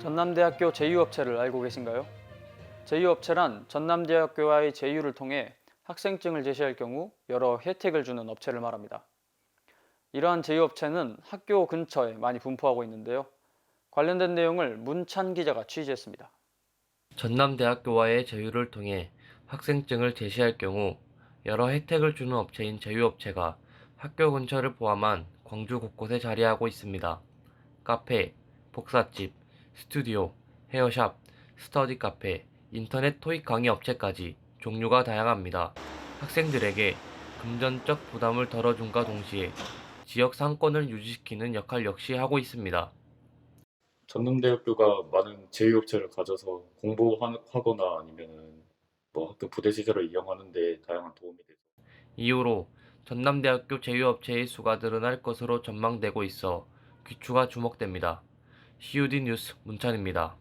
전남대학교 제휴업체를 알고 계신가요? 제휴업체란 전남대학교와의 제휴를 통해 학생증을 제시할 경우 여러 혜택을 주는 업체를 말합니다. 이러한 제휴업체는 학교 근처에 많이 분포하고 있는데요. 관련된 내용을 문찬 기자가 취재했습니다. 전남대학교와의 제휴를 통해 학생증을 제시할 경우 여러 혜택을 주는 업체인 제휴업체가 학교 근처를 포함한 광주 곳곳에 자리하고 있습니다. 카페, 복사집, 스튜디오, 헤어샵, 스터디 카페, 인터넷 토익 강의 업체까지 종류가 다양합니다. 학생들에게 금전적 부담을 덜어준과 동시에 지역 상권을 유지시키는 역할 역시 하고 있습니다. 전남대학교가 많은 제휴업체를 가져서 공부하거나 아니면은 뭐 학교 부대 시설을 이용하는데 다양한 도움이 되죠. 이후로 전남대학교 제휴업체의 수가 늘어날 것으로 전망되고 있어 귀추가 주목됩니다. CUD 뉴스 문찬입니다.